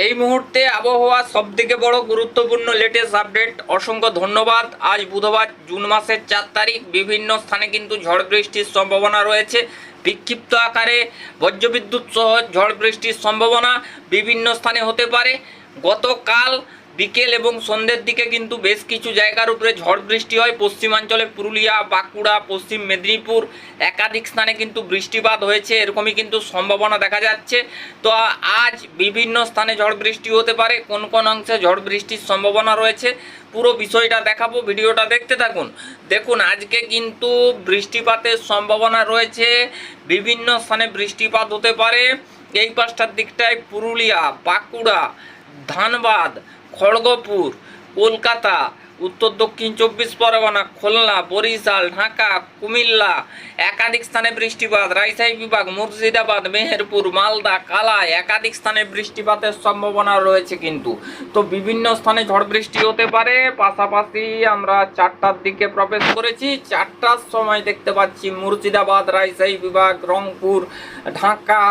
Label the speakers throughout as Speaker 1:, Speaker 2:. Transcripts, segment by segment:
Speaker 1: এই মুহূর্তে আবহাওয়া সব থেকে বড় গুরুত্বপূর্ণ লেটেস্ট আপডেট অসংখ্য ধন্যবাদ। আজ বুধবার জুন মাসের চার তারিখ। বিভিন্ন স্থানে কিন্তু ঝড় বৃষ্টির সম্ভাবনা রয়েছে। বিক্ষিপ্ত আকারে বজ্রবিদ্যুৎ সহ ঝড় বৃষ্টির সম্ভাবনা বিভিন্ন স্থানে হতে পারে। গতকাল বিকেল এবং সন্ধ্যের দিকে কিন্তু বেশ কিছু জায়গার উপরে ঝড় বৃষ্টি হয়। পশ্চিমাঞ্চলে পুরুলিয়া, বাঁকুড়া, পশ্চিম মেদিনীপুর একাধিক স্থানে কিন্তু বৃষ্টিপাত হয়েছে। এরকমই কিন্তু সম্ভাবনা দেখা যাচ্ছে। তো আজ বিভিন্ন স্থানে ঝড় বৃষ্টি হতে পারে। কোন কোন অংশে ঝড় বৃষ্টির সম্ভাবনা রয়েছে পুরো বিষয়টা দেখাবো। ভিডিওটা দেখতে থাকুন। দেখুন, আজকে কিন্তু বৃষ্টিপাতের সম্ভাবনা রয়েছে। বিভিন্ন স্থানে বৃষ্টিপাত হতে পারে। এই পাঁচটার দিকটায় পুরুলিয়া, বাঁকুড়া, ধানবাদ খড়গপুর কলকাতা উত্তর দক্ষিণ চব্বিশ পরগনা, খুলনা, বরিশাল, ঢাকা, কুমিল্লা, একাধিক স্থানে বৃষ্টিপাত, রাজশাহী বিভাগ, মুর্শিদাবাদ, মেহেরপুর, মালদা, কালাই একাধিক স্থানে বৃষ্টিপাতের সম্ভাবনা রয়েছে কিন্তু। তো বিভিন্ন স্থানে ঝড় বৃষ্টি হতে পারে, পাশাপাশি আমরা চারটার দিকে প্রবেশ করেছি। চারটার সময় দেখতে পাচ্ছি মুর্শিদাবাদ, রাজশাহী বিভাগ, রংপুর, ঢাকা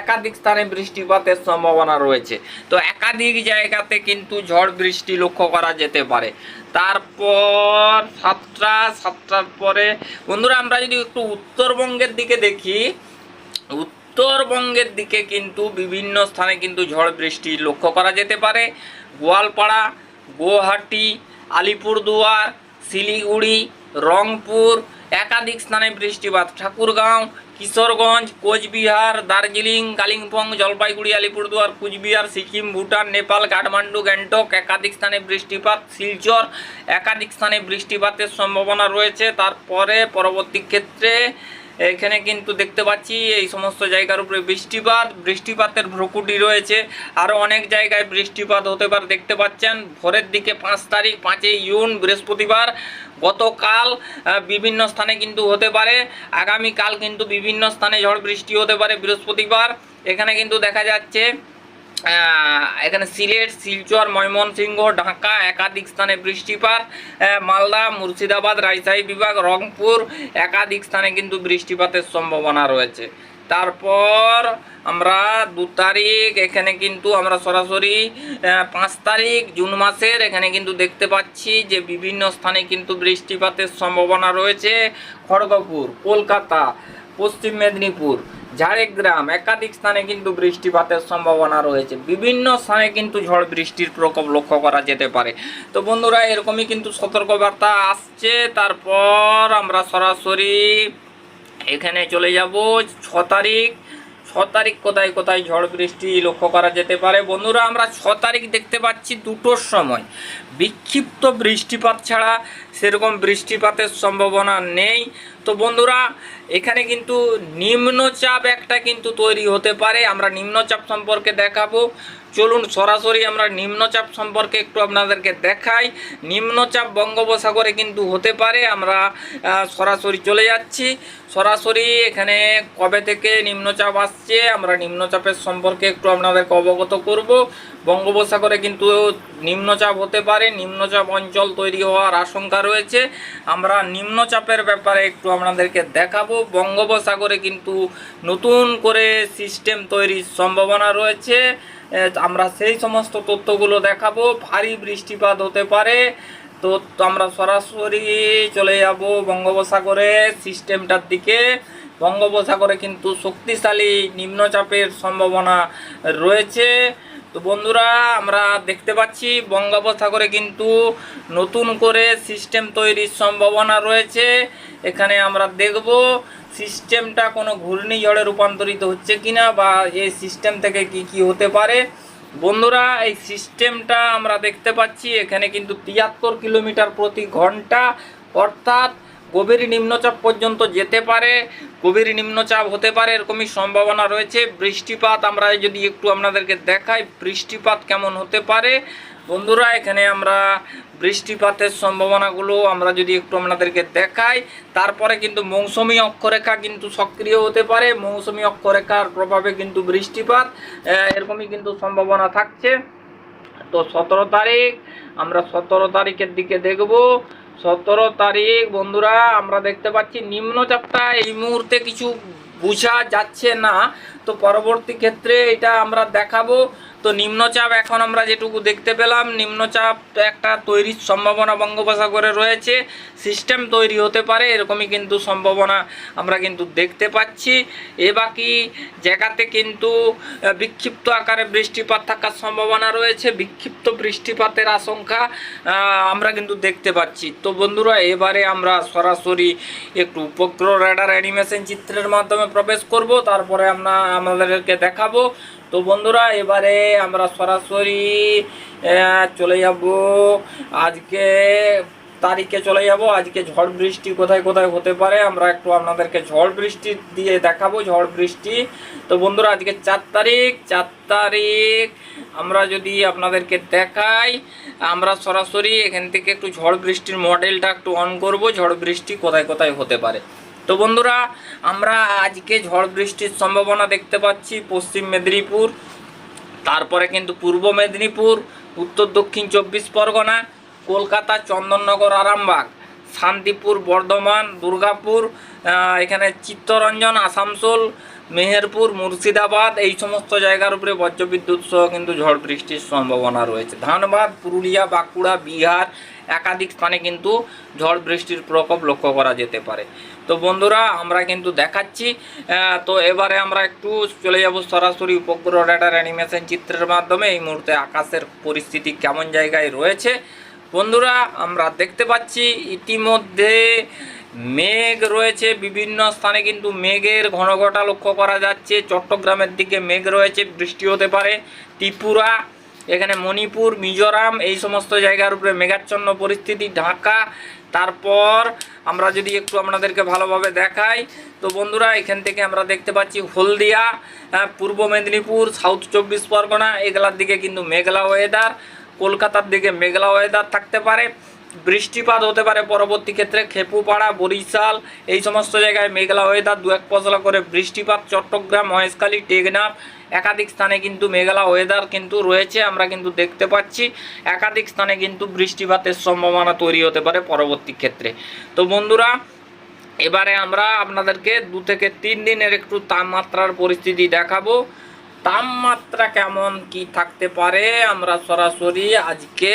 Speaker 1: একাধিক স্থানে বৃষ্টিপাতের সম্ভাবনা রয়েছে। তো একাধিক জায়গাতে কিন্তু ঝড় বৃষ্টি লক্ষ্য করা যেতে পারে। তারপর সাতটা, সাতটার পরে, বন্ধুরা আমরা যদি একটু উত্তরবঙ্গের দিকে দেখি, উত্তরবঙ্গের দিকে কিন্তু বিভিন্ন স্থানে কিন্তু ঝড় বৃষ্টি লক্ষ্য করা যেতে পারে। গোয়ালপাড়া, গুয়াহাটি, আলিপুরদুয়ার, শিলিগুড়ি, রংপুর একাধিক স্থানে বৃষ্টিপাত। ঠাকুরগাঁও, কিশোরগঞ্জ, কোচবিহার, দার্জিলিং, কালিম্পং, জলপাইগুড়ি, আলিপুরদুয়ার, কুচবিহার, সিকিম, ভুটান, নেপাল, কাঠমান্ডু, গ্যাংটক একাধিক স্থানে বৃষ্টিপাত। শিলচর একাধিক স্থানে বৃষ্টিপাতের সম্ভাবনা রয়েছে। তারপরে পরবর্তী ক্ষেত্রে এখানে কিন্তু দেখতে পাচ্ছি এই সমস্ত জায়গার উপরে বৃষ্টিপাত, বৃষ্টিপাতের ভ্রকুটি রয়েছে। আরও অনেক জায়গায় বৃষ্টিপাত হতে পারে, দেখতে পাচ্ছেন। ভোরের দিকে পাঁচ তারিখ, পাঁচই জুন, বৃহস্পতিবার। গতকাল বিভিন্ন স্থানে কিন্তু হতে পারে। আগামীকাল কিন্তু বিভিন্ন স্থানে ঝড় বৃষ্টি হতে পারে বৃহস্পতিবার। এখানে কিন্তু দেখা যাচ্ছে এখানে সিলেট, শিলচর, ময়মনসিংহ, ঢাকা, একাধিক স্থানে বৃষ্টিপাত মালদা, মুর্শিদাবাদ, রাজশাহী বিভাগ, রংপুর, একাধিক স্থানে কিন্তু বৃষ্টিপাতের সম্ভাবনা রয়েছে। তারপর আমরা দু তারিখ, এখানে কিন্তু আমরা সরাসরি পাঁচ তারিখ, জুন মাসের, এখানে কিন্তু দেখতে পাচ্ছি যে বিভিন্ন স্থানে কিন্তু বৃষ্টিপাতের সম্ভাবনা রয়েছে। খড়গপুর, কলকাতা, পশ্চিম মেদিনীপুর ঝাড়গ্রাম, একাধিক স্থানে কিন্তু বৃষ্টিপাতের সম্ভাবনা রয়েছে। বিভিন্ন স্থানে কিন্তু ঝড় বৃষ্টির প্রকোপ লক্ষ্য করা যেতে পারে। তো বন্ধুরা, এরকমই কিন্তু সতর্কবার্তা আসছে। তারপর আমরা সরাসরি এখানে চলে যাব। ছ তারিখ। ছ তারিখ কোথায় কোথায় ঝড় বৃষ্টি লক্ষ্য করা যেতে পারে? বন্ধুরা, আমরা ছ তারিখ দেখতে পাচ্ছি দুটোর সময়। বিক্ষিপ্ত বৃষ্টিপাত ছাড়া সেরকম বৃষ্টিপাতের সম্ভাবনা নেই। তো বন্ধুরা, এখানে কিন্তু নিম্নচাপ একটা কিন্তু তৈরি হতে পারে, আমরা নিম্নচাপ সম্পর্কে দেখাবো। চলুন সরাসরি আমরা নিম্নচাপ সম্পর্কে একটু আপনাদেরকে দেখাই। নিম্নচাপ বঙ্গোপসাগরে কিন্তু হতে পারে, আমরা সরাসরি চলে যাচ্ছি। সরাসরি এখানে কবে থেকে নিম্নচাপ আসছে, আমরা নিম্নচাপের সম্পর্কে একটু আপনাদেরকে অবগত করব। বঙ্গোপসাগরে কিন্তু নিম্নচাপ হতে পারে, নিম্নচাপ অঞ্চল তৈরি হওয়ার আশঙ্কা রয়েছে। আমরা নিম্নচাপের ব্যাপারে একটু আপনাদেরকে দেখাবো। বঙ্গোপসাগরে কিন্তু নতুন করে সিস্টেম তৈরির সম্ভাবনা রয়েছে। আমরা সেই সমস্ত তথ্যগুলো দেখাবো। ভারী বৃষ্টিপাত হতে পারে তো আমরা সরাসরি চলে যাব বঙ্গোপসাগরে সিস্টেমটার দিকে। বঙ্গোপসাগরে কিন্তু শক্তিশালী নিম্নচাপের সম্ভাবনা রয়েছে। তো বন্ধুরা, আমরা দেখতে পাচ্ছি বঙ্গোপসাগরে কিন্তু নতুন করে সিস্টেম তৈরির সম্ভাবনা রয়েছে। এখানে আমরা দেখব সিস্টেমটা কোনো ঘূর্ণিঝড়ে রূপান্তরিত হচ্ছে কিনা বা এই সিস্টেম থেকে কি কি হতে পারে। বন্ধুরা, এই সিস্টেমটা আমরা দেখতে পাচ্ছি, এখানে কিন্তু তিয়াত্তর কিলোমিটার প্রতি ঘণ্টা, অর্থাৎ গভীর নিম্নচাপ পর্যন্ত যেতে পারে, গভীর নিম্নচাপ হতে পারে, এরকমই সম্ভাবনা রয়েছে। বৃষ্টিপাত আমরা যদি একটু আপনাদেরকে দেখাই, বৃষ্টিপাত কেমন হতে পারে? বন্ধুরা, এখানে আমরা বৃষ্টিপাতের সম্ভাবনাগুলো আমরা যদি একটু আপনাদেরকে দেখাই, তারপরে কিন্তু মৌসুমি অক্ষরেখা কিন্তু সক্রিয় হতে পারে। মৌসুমি অক্ষরেখার প্রভাবে কিন্তু বৃষ্টিপাত এরকমই কিন্তু সম্ভাবনা থাকছে। তো সতেরো তারিখ, আমরা সতেরো তারিখের দিকে দেখব। সতেরো তারিখ, বন্ধুরা, আমরা দেখতে পাচ্ছি নিম্নচাপটা এই মুহূর্তে কিছু বোঝা যাচ্ছে না। তো পরবর্তী ক্ষেত্রে এটা আমরা দেখাবো। তো নিম্নচাপ এখন আমরা যেটুকু দেখতে পেলাম, নিম্নচাপ একটা তৈরির সম্ভাবনা বঙ্গোপসাগরে রয়েছে সিস্টেম তৈরি হতে পারে, এরকমই কিন্তু সম্ভাবনা আমরা কিন্তু দেখতে পাচ্ছি। এ বাকি জায়গাতে কিন্তু বিক্ষিপ্ত আকারে বৃষ্টিপাত থাকার সম্ভাবনা রয়েছে, বিক্ষিপ্ত বৃষ্টিপাতের আশঙ্কা আমরা কিন্তু দেখতে পাচ্ছি। তো বন্ধুরা, এবারে আমরা সরাসরি একটু উপগ্রহ রেডার অ্যানিমেশন চিত্রের মাধ্যমে প্রবেশ করব, তারপরে আমরা আমাদেরকে দেখাবো। তো বন্ধুরা, এবারে আমরা সরাসরি চলে যাব। আজকে তারিখে চলে যাব। আজকে ঝড় বৃষ্টি কোথায় কোথায় হতে পারে, আমরা একটু আপনাদেরকে ঝড় বৃষ্টি দিয়ে দেখাবো, ঝড় বৃষ্টি। তো বন্ধুরা, আজকে চার তারিখ চার তারিখ আমরা যদি আপনাদেরকে দেখাই, আমরা সরাসরি এখান থেকে একটু ঝড় বৃষ্টির মডেলটা একটু অন করব, ঝড় বৃষ্টি কোথায় কোথায় হতে পারে। তো বন্ধুরা, আমরা আজকে ঝড় বৃষ্টির সম্ভাবনা দেখতে পাচ্ছি, পশ্চিম মেদিনীপুর। তারপরে কিন্তু পূর্ব মেদিনীপুর, উত্তর দক্ষিণ চব্বিশ পরগনা, কলকাতা, চন্দননগর, আরামবাগ, শান্তিপুর, বর্ধমান, দুর্গাপুর এখানে চিত্তরঞ্জন, আসানসোল, মেহেরপুর, মুর্শিদাবাদ, এই সমস্ত জায়গার উপরে বজ্রবিদ্যুৎ সহ কিন্তু ঝড় বৃষ্টির সম্ভাবনা রয়েছে। ধানবাদ, পুরুলিয়া, বাঁকুড়া, বিহার একাধিক স্থানে কিন্তু ঝড় বৃষ্টির প্রকোপ লক্ষ্য করা যেতে পারে। তো বন্ধুরা, আমরা কিন্তু দেখাচ্ছি তো এবারে আমরা একটু চলে যাব সরাসরি উপগ্রহ রেডার অ্যানিমেশন চিত্রের মাধ্যমে। এই মুহূর্তে আকাশের পরিস্থিতি কেমন জায়গায় রয়েছে? বন্ধুরা, আমরা দেখতে পাচ্ছি ইতিমধ্যে মেঘ রয়েছে। বিভিন্ন স্থানে কিন্তু মেঘের ঘনঘটা লক্ষ্য করা যাচ্ছে। চট্টগ্রামের দিকে মেঘ রয়েছে, বৃষ্টি হতে পারে। ত্রিপুরা এখানে মণিপুর, মিজোরাম, এই সমস্ত জায়গার উপরে মেঘাচ্ছন্ন পরিস্থিতি, ঢাকা। তারপর আমরা যদি একটু আপনাদেরকে ভালোভাবে দেখাই, তো বন্ধুরা, এখান থেকে আমরা দেখতে পাচ্ছি হলদিয়া পূর্ব মেদিনীপুর সাউথ চব্বিশ পরগনা, এগুলার দিকে কিন্তু মেঘলা ওয়েদার কলকাতার দিকে মেঘলা ওয়েদার থাকতে পারে। বৃষ্টিপাত হতে পারে পরবর্তী ক্ষেত্রে খেপুপাড়া, বরিশাল, এই সমস্ত জায়গায় মেঘলা ওয়েদার দু এক পশলা করে বৃষ্টিপাত, চট্টগ্রাম, মহেশখালী, টেকনাফ একাধিক স্থানে কিন্তু মেঘলা ওয়েদার কিন্তু রয়েছে, আমরা কিন্তু দেখতে পাচ্ছি। একাধিক স্থানে কিন্তু বৃষ্টিপাতের সম্ভাবনা তৈরি হতে পারে পরবর্তী ক্ষেত্রে। তো বন্ধুরা, এবারে আমরা আপনাদেরকে দু থেকে তিন দিনের একটু তাপমাত্রার পরিস্থিতি দেখাবো। তাপমাত্রা কেমন, কি থাকতে পারে, আমরা সরাসরি আজকে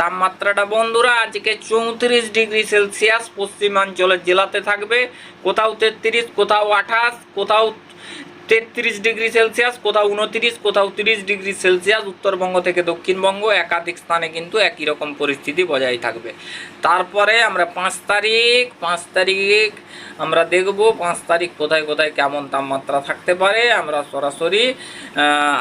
Speaker 1: তাপমাত্রাটা বন্ধুরা, আজকে চৌত্রিশ ডিগ্রি সেলসিয়াস পশ্চিমাঞ্চলের জেলাতে থাকবে। কোথাও তেত্রিশ, কোথাও আঠাশ, কোথাও তেত্রিশ ডিগ্রি সেলসিয়াস, কোথাও উনত্রিশ, কোথাও তিরিশ ডিগ্রি সেলসিয়াস, উত্তরবঙ্গ থেকে দক্ষিণবঙ্গ, একাধিক স্থানে কিন্তু একই রকম পরিস্থিতি বজায় থাকবে। তারপরে আমরা পাঁচ তারিখ পাঁচ তারিখ আমরা দেখব, পাঁচ তারিখ কোথায় কোথায় কেমন তাপমাত্রা থাকতে পারে, আমরা সরাসরি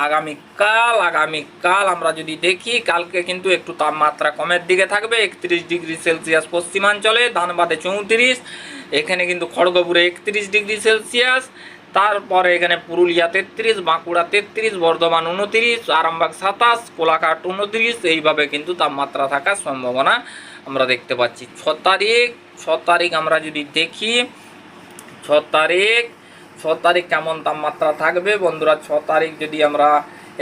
Speaker 1: আগামীকাল আগামীকাল আমরা যদি দেখি, কালকে কিন্তু একটু তাপমাত্রা কমের দিকে থাকবে, একত্রিশ ডিগ্রি সেলসিয়াস পশ্চিমাঞ্চলে, ধানবাদে চৌত্রিশ, এখানে কিন্তু খড়গপুরে একত্রিশ ডিগ্রি সেলসিয়াস তারপরে এখানে পুরুলিয়া তেত্রিশ, বাঁকুড়া তেত্রিশ, বর্ধমান উনত্রিশ, আরামবাগ সাতাশ, কোলাঘাট উনত্রিশ, এইভাবে কিন্তু তাপমাত্রা থাকার সম্ভাবনা আমরা দেখতে পাচ্ছি। ছ তারিখ ছ তারিখ আমরা যদি দেখি, ছ তারিখ ছ তারিখ কেমন তাপমাত্রা থাকবে? বন্ধুরা, ছ তারিখ যদি আমরা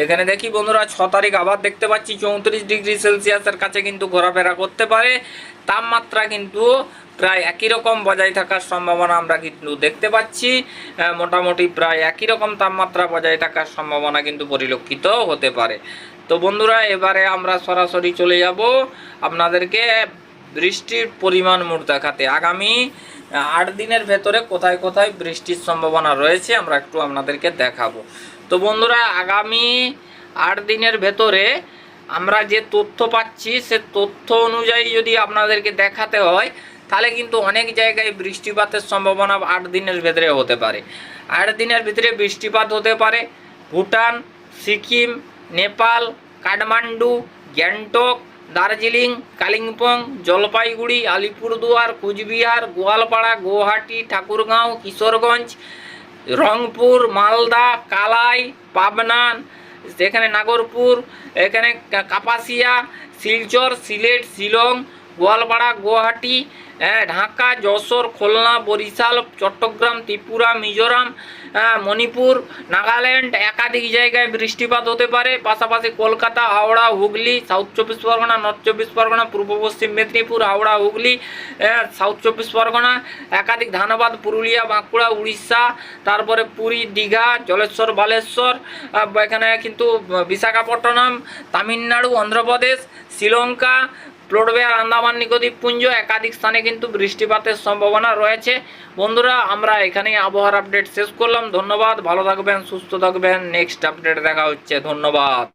Speaker 1: এখানে দেখি বন্ধুরা, ছ তারিখ আবার দেখতে পাচ্ছি চৌত্রিশ ডিগ্রি সেলসিয়াসের কাছে কিন্তু ঘোরাফেরা করতে পারে। তাপমাত্রা কিন্তু প্রায় একই রকম বজায় থাকার সম্ভাবনা আমরা কিন্তু দেখতে পাচ্ছি। মোটামুটি প্রায় একই রকম তাপমাত্রা বজায় থাকার সম্ভাবনা কিন্তু পরিলক্ষিত হতে পারে। তো বন্ধুরা, এবারে আমরা সরাসরি চলে যাব আপনাদেরকে বৃষ্টির পরিমাণ মোট দেখাতে। আগামী আট দিনের ভেতরে কোথায় কোথায় বৃষ্টির সম্ভাবনা রয়েছে আমরা একটু আপনাদেরকে দেখাবো। তো বন্ধুরা, আগামী আট দিনের ভেতরে আমরা যে তথ্য পাচ্ছি, সে তথ্য অনুযায়ী যদি আপনাদেরকে দেখাতে হয়, তাহলে কিন্তু অনেক জায়গায় বৃষ্টিপাতের সম্ভাবনা আট দিনের ভেতরে হতে পারে। আট দিনের ভিতরে বৃষ্টিপাত হতে পারে ভুটান, সিকিম, নেপাল, কাঠমান্ডু, গ্যাংটক, দার্জিলিং, কালিম্পং, জলপাইগুড়ি, আলিপুরদুয়ার, কুচবিহার, গোয়ালপাড়া, গুয়াহাটি, ঠাকুরগাঁও, কিশোরগঞ্জ রংপুর মালদা কালাই পাবনান এখানে নাগরপুর এখানে কাপাসিয়া শিলচর সিলেট শিলং গোয়ালপাড়া, গুয়াহাটি ঢাকা, যশোর, খুলনা, বরিশাল, চট্টগ্রাম, ত্রিপুরা, মিজোরাম মণিপুর, নাগাল্যান্ড, একাধিক জায়গায় বৃষ্টিপাত হতে পারে। পাশাপাশি কলকাতা, হাওড়া, হুগলি, সাউথ চব্বিশ পরগনা, নর্থ চব্বিশ পরগনা, পূর্ব পশ্চিম মেদিনীপুর, হাওড়া, হুগলি সাউথ চব্বিশ পরগনা, একাধিক ধানবাদ, পুরুলিয়া, বাঁকুড়া, উড়িষ্যা, তারপরে পুরী, দীঘা জলেশ্বর বালেশ্বর এখানে কিন্তু, বিশাখাপট্টনম, তামিলনাড়ু, অন্ধ্রপ্রদেশ, শ্রীলঙ্কা প্লোটবেয়ার আন্দামান নিকোদ্বীপ পুঞ্জ একাধিক স্থানে কিন্তু বৃষ্টিপাতের সম্ভাবনা রয়েছে। বন্ধুরা, আমরা এখানেই আবহাওয়ার আপডেট শেষ করলাম। ধন্যবাদ। ভালো থাকবেন, সুস্থ থাকবেন। নেক্সট আপডেট দেখা হচ্ছে। ধন্যবাদ।